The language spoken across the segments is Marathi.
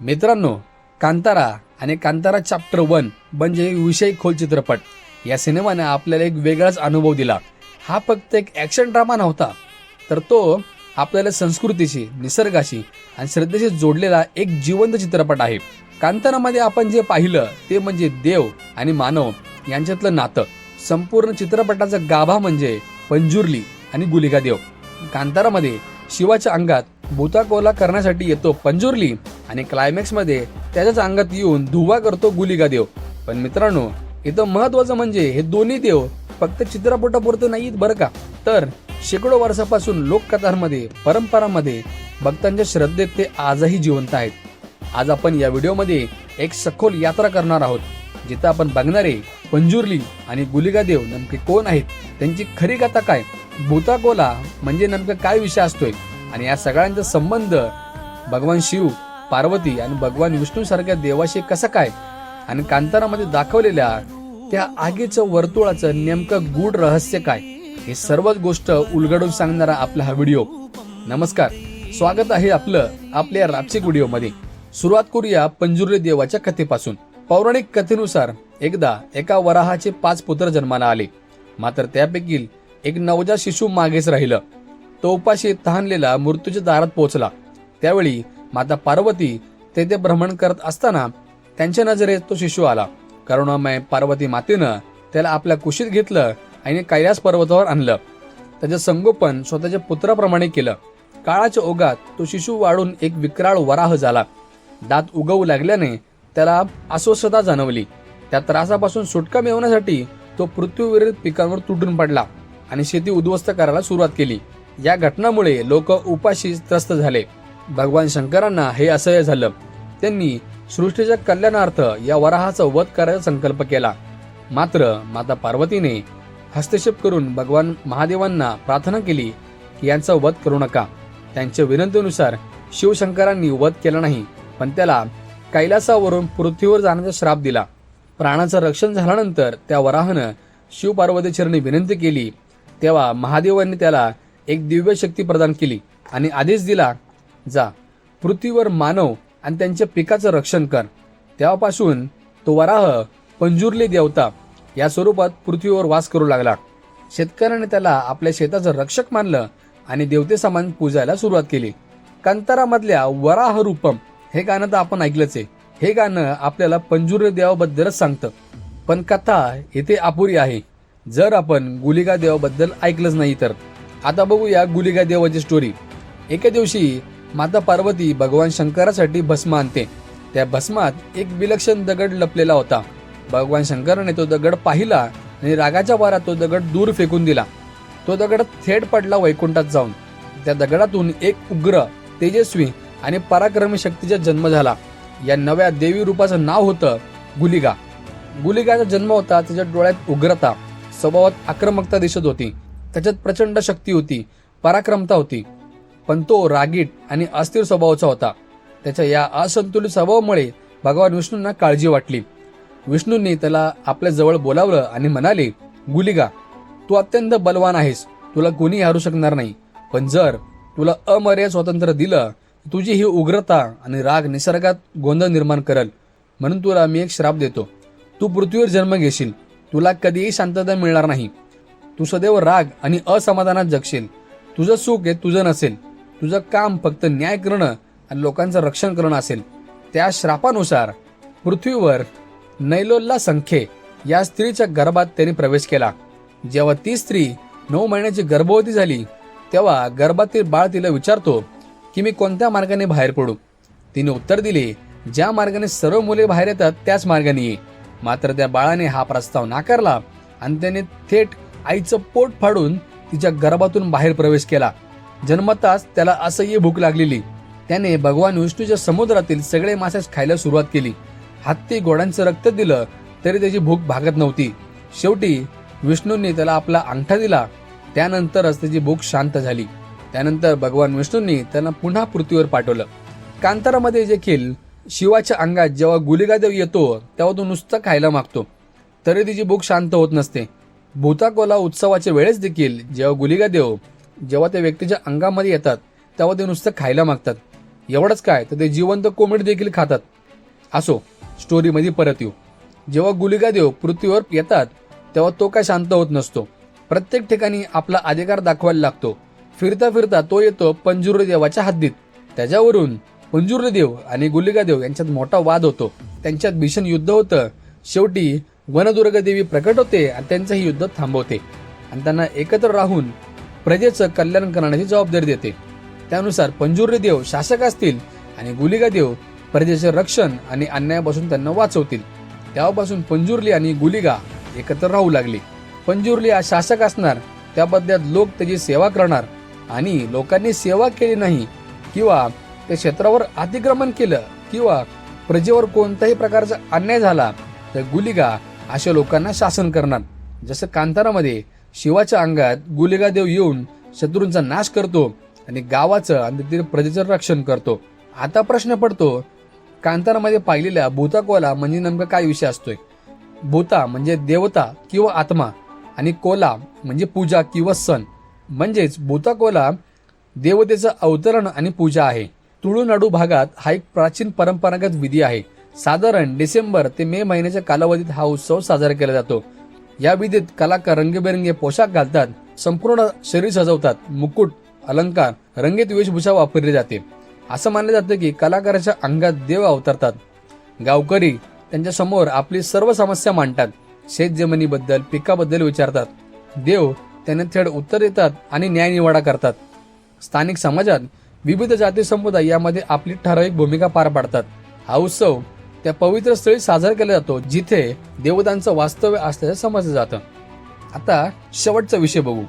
मित्रांनो कांतारा आणि कांतारा चॅप्टर वन म्हणजे विषय खोल चित्रपट. या सिनेमाने आपल्याला एक वेगळाच अनुभव दिला. हा फक्त एक ॲक्शन ड्रामा नव्हता तर तो आपल्याला संस्कृतीशी निसर्गाशी आणि श्रद्धेशी जोडलेला एक जिवंत चित्रपट आहे. कांतारामध्ये आपण जे पाहिलं ते म्हणजे देव आणि मानव यांच्यातलं नातं. संपूर्ण चित्रपटाचा गाभा म्हणजे पंजुर्ली आणि गुलिका देव कांतारामध्ये शिवाच्या अंगात भूताकोला करण्यासाठी येतो पंजुर्ली आणि क्लायमॅक्समध्ये त्याच्याच अंगात येऊन धुवा करतो गुलिका देव. पण मित्रांनो इथं महत्वाचं म्हणजे हे दोन्ही देव फक्त चित्रपटापुरतं नाहीत बरं का? तर शेकडो वर्षापासून लोककथांमध्ये परंपरामध्ये भक्तांच्या श्रद्धेत ते आजही जिवंत आहेत. आज आपण या व्हिडिओमध्ये एक सखोल यात्रा करणार आहोत जिथं आपण बघणारे पंजुर्ली आणि गुलिका देव नेमके कोण आहेत त्यांची खरी कथा काय भूताकोला म्हणजे नेमकं काय विषय असतोय आणि या सगळ्यांचा संबंध भगवान शिव पार्वती आणि भगवान विष्णू सारख्या देवाशी कसं काय? आणि कांतारामध्ये दाखवलेल्या त्या आगीचं वर्तुळाचं नेमकं गूढ रहस्य काय? हे सर्वच गोष्ट उलगडून सांगणारा आपला हा व्हिडिओ. नमस्कार. स्वागत आहे आपलं आपल्या रापसिक व्हिडिओमध्ये. सुरुवात करूया पंजुर्ली देवाच्या कथेपासून. पौराणिक कथेनुसार एकदा एका वराहाचे पाच पुत्र जन्माला आले. मात्र त्यापैकी एक नवजात शिशु मागेच राहिलं. तो उपाशी तहानलेला मृत्यूच्या दारात पोहोचला. त्यावेळी माता पार्वती तेथे भ्रमण करत असताना त्यांच्या नजरेत तो शिशू आला. करुणामय पार्वती मातेनं त्याला आपल्या कुशीत घेतलं आणि कैलास पर्वतावर आणलं. त्याचं संगोपन स्वतःच्या पुत्राप्रमाणे केलं. काळाच्या ओघात तो शिशू वाढून एक विक्राळ वराह झाला. दात उगवू लागल्याने त्याला अस्वस्थता जाणवली. त्या त्रासापासून सुटका मिळवण्यासाठी तो पृथ्वीवरील पिकांवर तुटून पडला आणि शेती उद्ध्वस्त करायला सुरुवात केली. या घटनामुळे लोक उपाशी त्रस्त झाले. भगवान शंकरांना हे असह्य झालं. त्यांनी सृष्टीच्या कल्याणार्थ या वराहाचा वध करायचा संकल्प केला. मात्र माता पार्वतीने हस्तक्षेप करून भगवान महादेवांना प्रार्थना केली की यांचा वध करू नका. त्यांच्या विनंतीनुसार शिवशंकरांनी वध केला नाही पण त्याला कैलासावरून पृथ्वीवर जाण्याचा श्राप दिला. प्राणाचं रक्षण झाल्यानंतर त्या वराहानं शिव विनंती केली. तेव्हा महादेवांनी त्याला एक दिव्य शक्ती प्रदान केली आणि आदेश दिला जा. पृथ्वीवर मानव आणि त्यांच्या पिकाचं रक्षण कर. तेव्हापासून तो वराह पंजुर्ले देवता या स्वरूपात पृथ्वीवर वास करू लागला. शेतकऱ्याने त्याला आपल्या शेताचं रक्षक मानलं आणि देवते समान पूजायला सुरुवात केली. कांतारामधल्या वराह रूपम हे गाणं तर आपण ऐकलंच आहे. हे गाणं आपल्याला पंजुर्ली देवाबद्दलच सांगतं. पण कथा येथे अपुरी आहे. जर आपण गुलिका देवाबद्दल ऐकलंच नाही तर. आता बघूया गुलिका देवाची स्टोरी एके दिवशी माता पार्वती भगवान शंकरासाठी भस्म आणते. त्या भस्मात एक विलक्षण दगड लपलेला होता. भगवान शंकराने तो दगड पाहिला आणि रागाच्या वारात तो दगड दूर फेकून दिला. तो दगड थेट पडला वैकुंठात जाऊन. त्या दगडातून एक उग्र तेजस्वी आणि पराक्रमी शक्तीचा जन्म झाला. या नव्या देवी रूपाचं नाव होतं गुलिका गुलिकाचा जन्म होता त्याच्या डोळ्यात उग्रता स्वभावात आक्रमकता दिसत होती. त्याच्यात प्रचंड शक्ती होती पराक्रमता होती. पण तो रागीट आणि अस्थिर स्वभावाचा होता. त्याच्या या असंतुलित स्वभावामुळे भगवान विष्णूंना काळजी वाटली. विष्णूंनी त्याला आपल्या जवळ बोलावलं आणि म्हणाले गुलिका तू अत्यंत बलवान आहेस. तुला कोणी हारू शकणार नाही. पण जर तुला अमर्याद स्वातंत्र्य दिलं तुझी ही उग्रता आणि राग निसर्गात गोंधळ निर्माण करल. म्हणून तुला मी एक श्राप देतो. तू पृथ्वीवर जन्म घेशील. तुला कधीही शांतता मिळणार नाही. तू सदैव राग आणि असमाधानात जगशील. तुझं सुख हे तुझं नसेल. तुझं काम फक्त न्याय करणं आणि लोकांचं रक्षण करणं असेल. त्या श्रापानुसार पृथ्वीवर नैलोल्ला संख्ये या स्त्रीच्या गर्भात त्याने प्रवेश केला. जेव्हा ती स्त्री नऊ महिन्याची गर्भवती झाली तेव्हा गर्भातील बाळ तिला विचारतो की मी कोणत्या मार्गाने बाहेर पडू? तिने उत्तर दिले ज्या मार्गाने सर्व मुले बाहेर येतात त्याच मार्गाने ये. मात्र त्या बाळाने हा प्रस्ताव नाकारला आणि त्याने थेट आईचं पोट फाडून तिच्या गर्भातून बाहेर प्रवेश केला. जन्मताच त्याला असह्य भूक लागलेली. त्याने भगवान विष्णूच्या समुद्रातील सगळे मासेस खायला सुरुवात केली. हत्ती घोड्यांचं रक्त दिलं तरी त्याची भूक भागत नव्हती. शेवटी विष्णूंनी त्याला आपला अंगठा दिला. त्यानंतरच त्याची भूक शांत झाली. त्यानंतर भगवान विष्णूंनी त्यांना पुन्हा पृथ्वीवर पाठवलं. कांतारामध्ये देखील शिवाच्या अंगात जेव्हा गुलिकादेव येतो तेव्हा तो नुसतं खायला मागतो. तरी तिची भूक शांत होत नसते. भूताकोला उत्सवाच्या वेळेस देखील जेव्हा गुलिकादेव जेव्हा त्या व्यक्तीच्या अंगामध्ये येतात तेव्हा ते नुसतं खायला मागतात. एवढंच काय तर ते जिवंत कोंबडी देखील खातात. असो स्टोरीमध्ये परत येऊ. जेव्हा गुलिकादेव पृथ्वीवर येतात तेव्हा तो काय शांत होत नसतो. प्रत्येक ठिकाणी आपला अधिकार दाखवायला लागतो. फिरता फिरता तो येतो पंजुर्ली देवाच्या हद्दीत. त्याच्यावरून पंजुर्ली देव आणि गुलिकादेव यांच्यात मोठा वाद होतो. त्यांच्यात भीषण युद्ध होतं. शेवटी वनदुर्गा देवी प्रकट होते आणि त्यांचं हे युद्ध थांबवते. आणि त्यांना एकत्र राहून प्रजेचं कल्याण करण्याची जबाबदारी देते. त्यानुसार पंजुर्ली देव शासक असतील आणि गुलिका देव प्रजेचे रक्षण आणि अन्यायापासून त्यांना वाचवतील. तेव्हापासून पंजुर्ली आणि गुलिगा एकत्र राहू लागली. पंजुर्ली हा शासक असणार त्या बदल्यात लोक त्याची सेवा करणार आणि लोकांनी सेवा केली नाही किंवा त्या क्षेत्रावर अतिक्रमण केलं किंवा प्रजेवर कोणत्याही प्रकारचा अन्याय झाला तर गुलिगा अशा लोकांना शासन करणार. जसं कांतारामध्ये शिवाच्या अंगात गुलेगादेव येऊन शत्रूंचा नाश करतो आणि गावाचं आणि तिथे प्रजेचं रक्षण करतो. आता प्रश्न पडतो कांतारामध्ये पाहिलेल्या भूताकोला म्हणजे नेमका काय विषय असतोय? भूता म्हणजे देवता किंवा आत्मा आणि कोला म्हणजे पूजा किंवा सण. म्हणजेच भूताकोला देवतेचं अवतरण आणि पूजा आहे. तुळुनाडू भागात हा एक प्राचीन परंपरागत विधी आहे. साधारण डिसेंबर ते मे महिन्याच्या कालावधीत हा उत्सव साजरा केला जातो. या विधीत कलाकार रंगीबेरंगी पोशाख घालतात संपूर्ण शरीर सजवतात मुकुट अलंकार रंगीत वेशभूषा वापरली जाते. असं मानलं जातं की कलाकाराच्या अंगात देव अवतरतात. गावकरी त्यांच्यासमोर आपली सर्व समस्या मांडतात. शेत जमिनीबद्दल पिकाबद्दल विचारतात. देव त्यांना थेट उत्तर देतात आणि न्यायनिवाडा करतात. स्थानिक समाजात विविध जाती समुदाय यामध्ये आपली ठराविक भूमिका पार पाडतात. हा उत्सव त्या पवित्र स्थळी साजरा केला जातो जिथे देवतांचं वास्तव्य असल्याचं समजलं जातं. आता शेवटचा विषय बघू.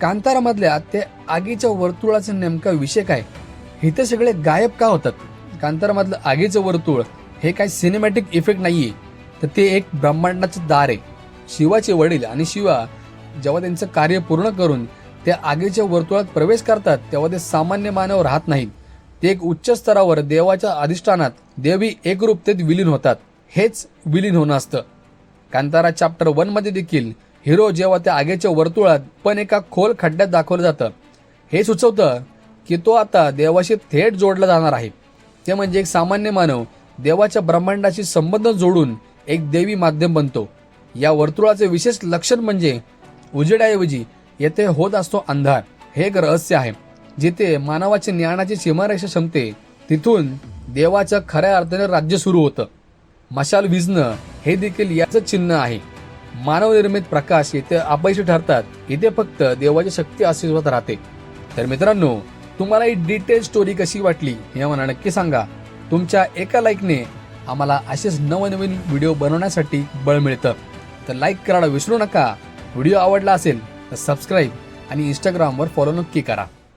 कांतारामधल्या त्या आगीच्या वर्तुळाचा नेमका विषय काय? हे ते सगळे गायब का होतात? कांतारामधलं आगीचं वर्तुळ हे काय सिनेमॅटिक इफेक्ट नाहीये. तर ते एक ब्रह्मांडाचं दार आहे. शिवाचे वडील आणि शिवा जेव्हा त्यांचं कार्य पूर्ण करून त्या आगीच्या वर्तुळात प्रवेश करतात तेव्हा ते सामान्य मानव राहत नाहीत. ते एक उच्च स्तरावर देवाच्या अधिष्ठानात देवी एकरूपतेत विलीन होतात. हेच विलीन होणं असतं. कांतारा चॅप्टर वनमध्ये देखील हिरो जेव्हा त्या आगेच्या वर्तुळात पण एका खोल खड्ड्यात दाखवलं जातं. हे सुचवतं की तो आता देवाशी थेट जोडला जाणार आहे. ते म्हणजे एक सामान्य मानव देवाच्या ब्रह्मांडाशी संबंध जोडून एक देवी माध्यम बनतो. या वर्तुळाचे विशेष लक्षण म्हणजे उजेडाऐवजी येथे होत असतो अंधार. हे एक रहस्य आहे. जिथे मानवाचे ज्ञानाची सीमारेषा संपते तिथून देवाचं खऱ्या अर्थाने राज्य सुरू होतं. मशाल विझणं हे देखील याचं चिन्ह आहे. मानवनिर्मित प्रकाश येथे अपयशी ठरतात. इथे फक्त देवाची शक्ती अस्तित्वात राहते. तर मित्रांनो तुम्हाला ही डिटेल स्टोरी कशी वाटली हे मला नक्की सांगा. तुमच्या एका लाईकने आम्हाला असेच नवनवीन व्हिडिओ बनवण्यासाठी बळ मिळतं. तर लाईक करायला विसरू नका. व्हिडिओ आवडला असेल तर सबस्क्राईब आणि इंस्टाग्रामवर फॉलो नक्की करा.